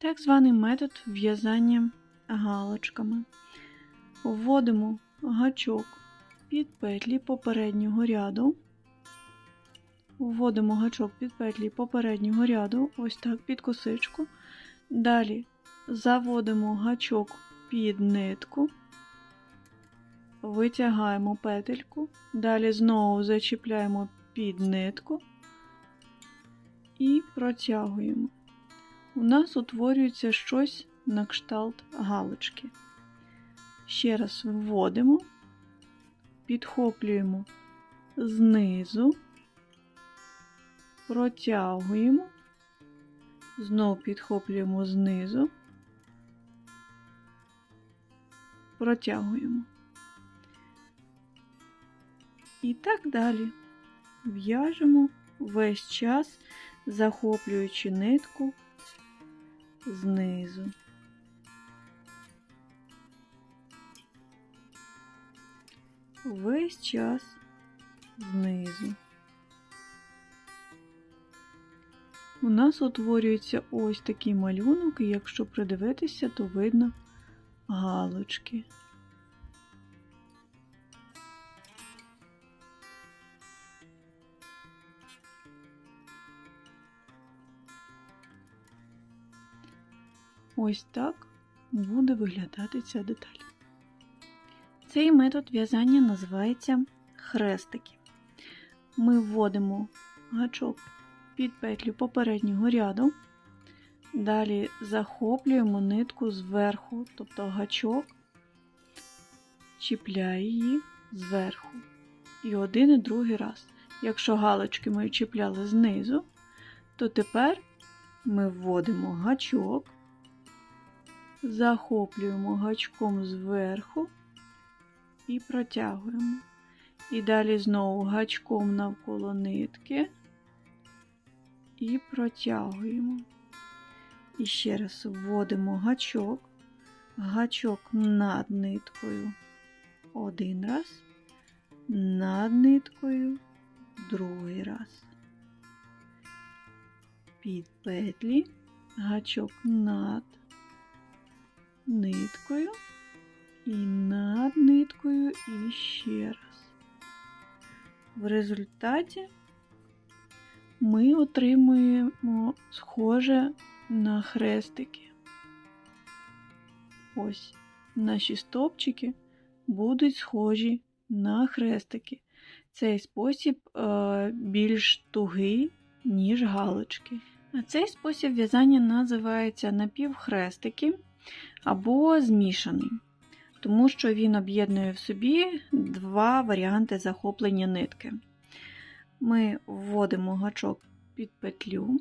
Так званий метод в'язання галочками. Вводимо гачок під петлі попереднього ряду. Вводимо гачок під петлі попереднього ряду, ось так, під косичку. Далі заводимо гачок під нитку, витягаємо петельку, далі знову зачіпляємо під нитку і протягуємо. У нас утворюється щось на кшталт галочки. Ще раз вводимо, підхоплюємо знизу, протягуємо, знову підхоплюємо знизу, протягуємо. І так далі в'яжемо весь час, захоплюючи нитку знизу. Весь час знизу. У нас утворюється ось такий малюнок, і якщо придивитися, то видно галочки. Ось так буде виглядати ця деталь. Цей метод в'язання називається хрестики. Ми вводимо гачок під петлю попереднього ряду, далі захоплюємо нитку зверху, тобто гачок чіпляє її зверху. І один і другий раз. Якщо галочки ми чіпляли знизу, то тепер ми вводимо гачок, захоплюємо гачком зверху і протягуємо. І далі знову гачком навколо нитки і протягуємо. І ще раз вводимо гачок, гачок над ниткою один раз, над ниткою другий раз. Під петлі гачок над ниткою і над ниткою і ще раз. В результаті ми отримуємо схоже на хрестики. Ось наші стовпчики будуть схожі на хрестики. Цей спосіб е, більш тугий, ніж галочки. А цей спосіб в'язання називається напівхрестики або змішаний, тому що він об'єднує в собі два варіанти захоплення нитки. Ми вводимо гачок під петлю,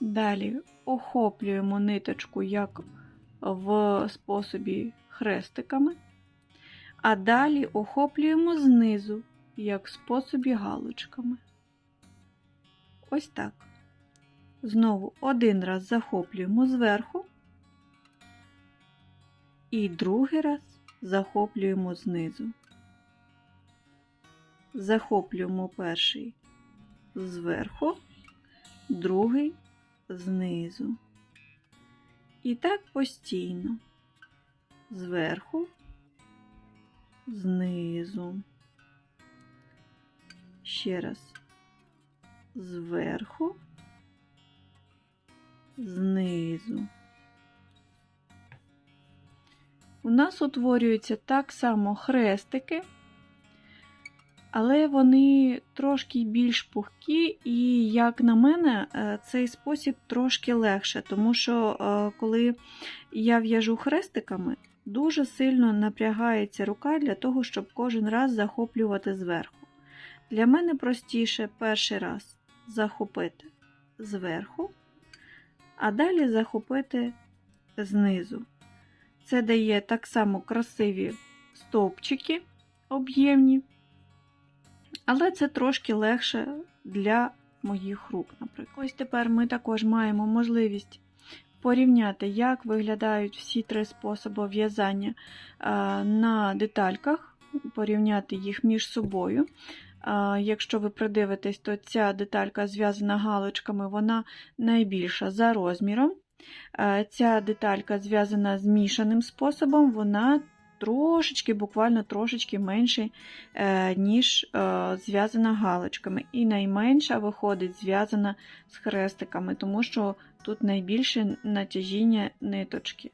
далі охоплюємо ниточку як в способі хрестиками, а далі охоплюємо знизу, як в способі галочками. Ось так. Знову один раз захоплюємо зверху, і другий раз захоплюємо знизу. Захоплюємо перший зверху, другий знизу. І так постійно. Зверху, знизу. Ще раз. Зверху, знизу. У нас утворюються так само хрестики, але вони трошки більш пухкі, і, як на мене, е, цей спосіб трошки легше, тому що е, коли я в'яжу хрестиками, дуже сильно напрягається рука для того, щоб кожен раз захоплювати зверху. Для мене простіше перший раз захопити зверху, а далі захопити знизу. Це дає так само красиві стовпчики об'ємні, але це трошки легше для моїх рук, наприклад. Ось тепер ми також маємо можливість порівняти, як виглядають всі три способи в'язання на детальках, порівняти їх між собою. Якщо ви придивитесь, то ця деталька зв'язана галочками, вона найбільша за розміром. Ця деталька зв'язана змішаним способом, вона трошечки, буквально трошечки менше, е, ніж е, зв'язана галочками. І найменша виходить зв'язана з хрестиками, тому що тут найбільше натяжіння ниточки.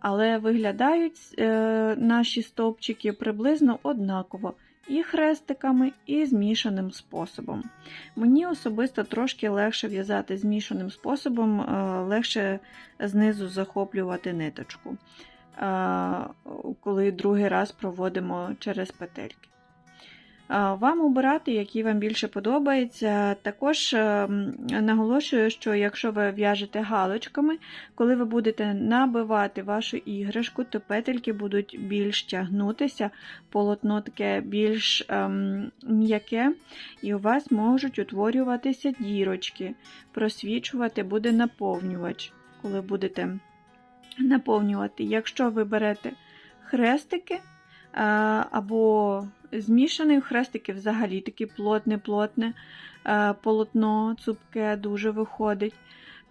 Але виглядають е, наші стовпчики приблизно однаково. І хрестиками, і змішаним способом. Мені особисто трошки легше в'язати змішаним способом, е, легше знизу захоплювати ниточку, е, коли другий раз проводимо через петельки. Вам обирати, який вам більше подобається. Також е, наголошую, що якщо ви в'яжете галочками, коли ви будете набивати вашу іграшку, то петельки будуть більш тягнутися, полотно таке більш ем, м'яке, і у вас можуть утворюватися дірочки, просвічувати буде наповнювач, коли будете наповнювати. Якщо ви берете хрестики е, або змішаний хрестики взагалі таке плотне-плотне полотно, цупке дуже виходить.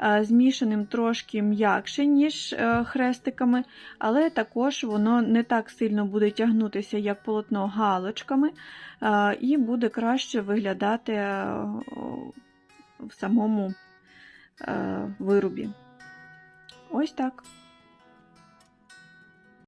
Е, Змішаним трошки м'якше, ніж е, хрестиками, але також воно не так сильно буде тягнутися, як полотно галочками, е, і буде краще виглядати в самому виробі. Ось так.